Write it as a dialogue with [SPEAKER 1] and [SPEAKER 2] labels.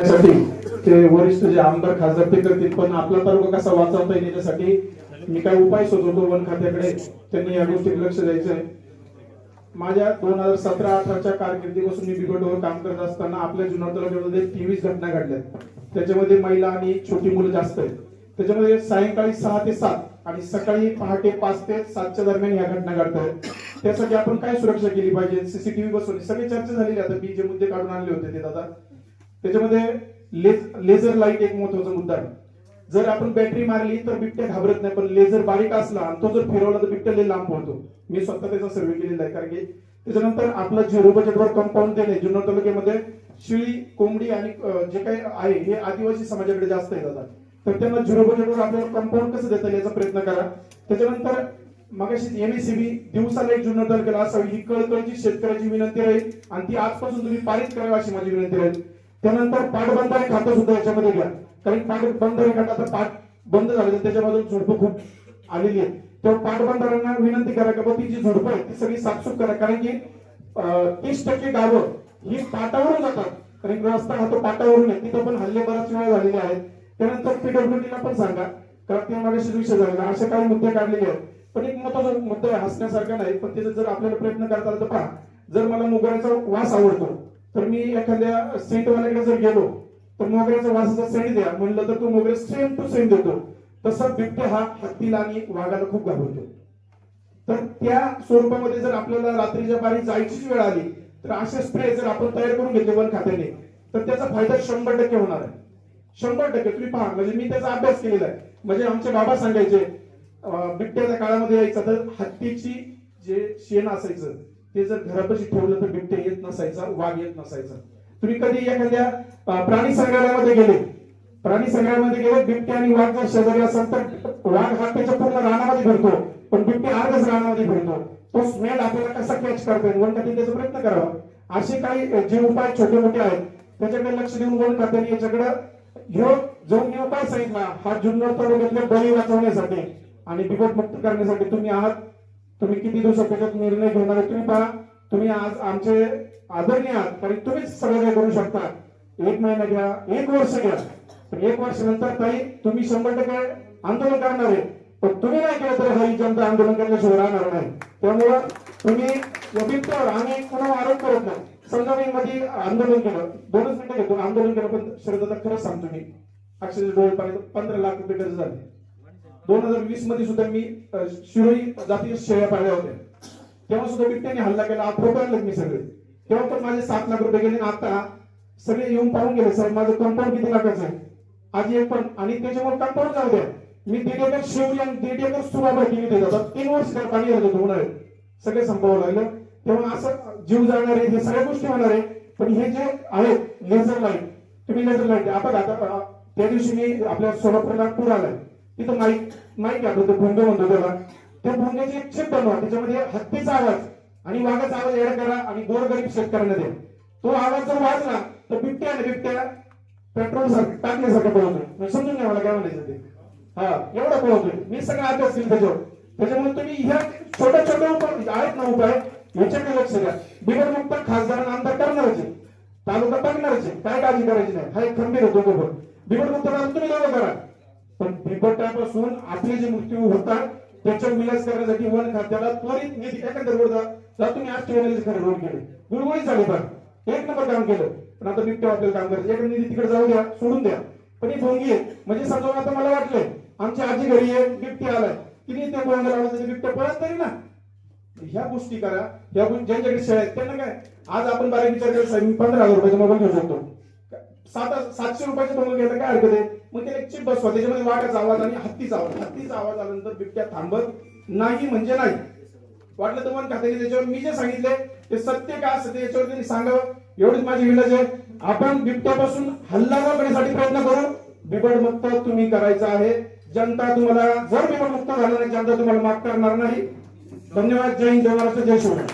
[SPEAKER 1] ते वरिष्ठ जे आमदार खासदार ते करतील पण आपला तालुका कसा वाचवता येईल याच्यासाठी मी काय उपाय सुचवतो वन खात्याकडे? त्यांनी या गोष्टीकडे लक्ष द्यायचं आहे. माझ्या दोन हजार सतरा अठराच्या कारकिर्दीपासून मी बिघडवर काम करत असताना आपल्या जुन्नर तालुक्यामध्ये तेवीस घटना घडल्या त्याच्यामध्ये महिला आणि छोटी मुलं जास्त आहेत. त्याच्यामध्ये सायंकाळी सहा ते सात आणि सकाळी पहाटे पाच ते सातच्या दरम्यान या घटना घडत आहेत. त्यासाठी आपण काय सुरक्षा केली पाहिजे? सीसीटीव्ही बसवली. सगळी चर्चा झालेली आता मी जे मुद्दे काढून आणले होते ते दादा. त्याच्यामध्ये लेझर लाइट एक महत्त्वाचा मुद्दा आहे. जर आपण बॅटरी मारली तर बिबट्या घाबरत नाही पण लेझर बारीक असला आणि तो जर फिरवला तर बिबट्या लई लांब पडतो मी स्वतः त्याचा सर्वे केलेला आहे कारण की त्याच्यानंतर आपलं झिरो बजेटवर कंपाऊंड देणे जुन्नर तालुक्यामध्ये शिळी कोंबडी आणि जे काही आहे हे आदिवासी समाजाकडे जास्त येतात तर त्यांना झिरो बजेटवर आपल्याला कंपाऊंड कसं देता येईल याचा प्रयत्न करा. त्याच्यानंतर मगाशी एमएससीबी दिवसाला एक जुन्नर तालुक्याला असावी ही कळकळची शेतकऱ्याची विनंती राहील आणि ती आजपासून तुम्ही पारित करावी अशी माझी विनंती राहील. त्यानंतर पाटबंधारे खातं सुद्धा याच्यामध्ये घ्या कारण पाटबंधारे खातं तर पाठ बंद झालं त्याच्या बाजूला झुडपं खूप आलेली आहे तेव्हा पाटबंधाऱ्यांना विनंती करा का ती जी झुडपं आहे ती सगळी साफसूफ करा. कारण की तीस टक्के गावं ही पाटावरून जातात. कारण रस्ता हा तो पाटावरून आहे. तिथं पण हल्ले बराच वेळा झालेले आहेत. त्यानंतर पीडब्ल्यूडीला पण सांगा. कारण ते मागाशी विषय झालेला असे काही मुद्दे काढलेले आहेत. पण एक महत्त्वाचा मुद्दा आहे हसण्यासारखा नाही. पण त्याचा जर आपल्याला प्रयत्न करता आला तर पहा. जर मला मोगऱ्याचा वास आवडतो तर मी एखाद्या सेंटवाल्याकडे जर गेलो तर मोगऱ्याचा वासाचा सेंट द्या. म्हणलं तर तो मोगरे सेम टू सेम देतो. तसा बिबट्या हा हत्तीला आणि वाघाला खूप घाबरतो. तर त्या स्वरूपामध्ये जर आपल्याला रात्रीच्या पारी जायचीच वेळ आली तर असे स्प्रे जर आपण तयार करून घेतले वन खात्याने तर त्याचा फायदा शंभर टक्के होणार आहे. शंभर टक्के. तुम्ही पहा म्हणजे मी त्याचा अभ्यास केलेला आहे. म्हणजे आमचे बाबा सांगायचे बिबट्याच्या काळामध्ये यायचं तर हत्तीची जे शेण असायचं ते जर घरापाशी ठेवलं तर बिबटे येत नसायचा वाघ येत नसायचा. तुम्ही कधी एखाद्या प्राणी संग्रहालयामध्ये गेले? प्राणी संग्रहालयामध्ये गेले बिबटे आणि वाघ जर शेजारी असेल तर वाघ हा त्याच्या पूर्ण रानामध्ये फिरतो पण बिबटे अर्धच रानामध्ये फिरतो तो स्मेल आपल्याला कसा कॅच करता येईल वन त्याचा प्रयत्न करावा. असे काही जे उपाय छोटे मोठे आहेत त्याच्याकडे लक्ष देऊन वन खात्याने याच्याकडे ह्यो जो मी उपाय सांगितला. हा जुन्नर तालुक्यातले बळी वाचवण्यासाठी आणि बिघट मुक्त करण्यासाठी तुम्ही आहात. तुम्ही किती दिवसापेक्षा निर्णय घेणार आहे तुम्ही पहा. तुम्ही आज आमचे आदरणीय आहात कारण तुम्हीच सगळं काही करू शकता. एक महिना घ्या एक वर्ष घ्या. पण एक वर्षानंतर ताई तुम्ही शंभर टक्के आंदोलन करणार आहे. पण तुम्ही नाही केलं तर ही जनता आंदोलन करण्याशिवाय राहणार नाही. त्यामुळं तुम्ही या आम्ही आरोप करत नाही. समजा मी मध्ये आंदोलन केलं दोनच मिनिटं घेतो आंदोलन केलं पण शरद खरंच सांगतो मी. अक्षरशः डोळे पाणी पंधरा लाख रुपये खर्च झाले. दोन हजार वीसमध्ये सुद्धा मी शिरोई जातीय शेळ्या पाळल्या होत्या. तेव्हा सुद्धा बिबट्याने हल्ला केला फोटो मी सगळे. तेव्हा पण माझे सात लाख रुपये गेले आता सगळे येऊन पाहून गेले साहेब माझं कंपाऊंड किती लाखाचं आहे? आज एक पण आणि त्याच्यामुळे कंपाऊंड जाऊ द्या. मी दीड एकर शिवली आणि दीड एकर सुबाबा केली ते जातात तीन वर्ष त्याला पाणी घालत होतो उन्हाळ्यात. सगळे संपवावं लागलं. तेव्हा असं जीव जाणार आहे हे सगळ्या गोष्टी होणार आहे. पण हे जे आहेत लेझर लाइट तुम्ही लेझर लाइट आपण आता त्या दिवशी मी आपल्या सोलापूरला पूर आलाय. तिथं माईक माईक आठवतो भुंग म्हणतो त्याला त्या भुंग्याची एक चिप बनवा त्याच्यामध्ये हत्तीचा आवाज आणि वाघाचा आवाज एड करा आणि गोरगरीब शेतकऱ्यांना द्या. तो आवाज जर वाजला तर बिबट्या आणि बिबट्या पेट्रोल सारखं टाकण्यासारखं पळवतोय. म्हणजे समजून घ्या मला काय म्हणायचं ते. हा एवढं पळवतोय. मी सगळं आत असतील त्याच्यावर. त्याच्यामुळे तुम्ही ह्या छोट्या छोट्या उपाय म्हणजे आहेत ना उपाय याच्याकडे लक्ष द्या. बिगडमुक्त खासदारांना आमदार करणारच आहे. तालुका टाकणारच आहे. काय काळजी करायची नाही. हा एक खंबीर होतो तो बिगडमुक्त तुम्ही लोक करा. पण बिबट्यापासून आपले जे मृत्यू होतात त्याच्या विलास करण्यासाठी वन खात्याला त्वरित निधी एका रोड जर जा तुम्ही आज ठेवलेले खरं रोड केले गुळगुळीत झाले पण एक नंबर काम केलं. पण आता बिबट्या आपल्याला काम करायचं. एकडे निधी तिकडे जाऊ द्या सोडून द्या. पण ही भोंगी आहे. म्हणजे समजा आता मला वाटलंय आमची आजी घरी आहे बिबटी आलाय. तिने त्या भोंगे त्याचे बिबट्या पळत तरी ना. ह्या गोष्टी करा. ह्या ज्यांच्याकडे शेळ आहेत त्यांना काय? आज आपण बारीक विचार केला साहेब मी पंधरा हजार रुपयाचा मोबाईल घेऊ शकतो. सात सातशे रुपयाचे मोबाईल घ्यायला काय हरकत आहे? मग त्याला एक चिप बसवा त्याच्यामध्ये वाघाचा आवाज आणि हत्तीचा आवाज. हत्तीचा आवाज आल्यानंतर बिबट्या थांबत नाही म्हणजे नाही. वाटलं तर मन खाते त्याच्यावर मी जे सांगितले ते सत्य का असतं याच्यावर त्यांनी सांगावं. एवढीच माझी विनंती आहे. आपण बिबट्यापासून हल्ला न करण्यासाठी प्रयत्न करू. बिबडमुक्त तुम्ही करायचं आहे. जनता तुम्हाला जर बिबडमुक्त झालं नाही जनता तुम्हाला माफ करणार नाही. धन्यवाद. जय हिंद. जय महाराष्ट्र. जय शिवराय.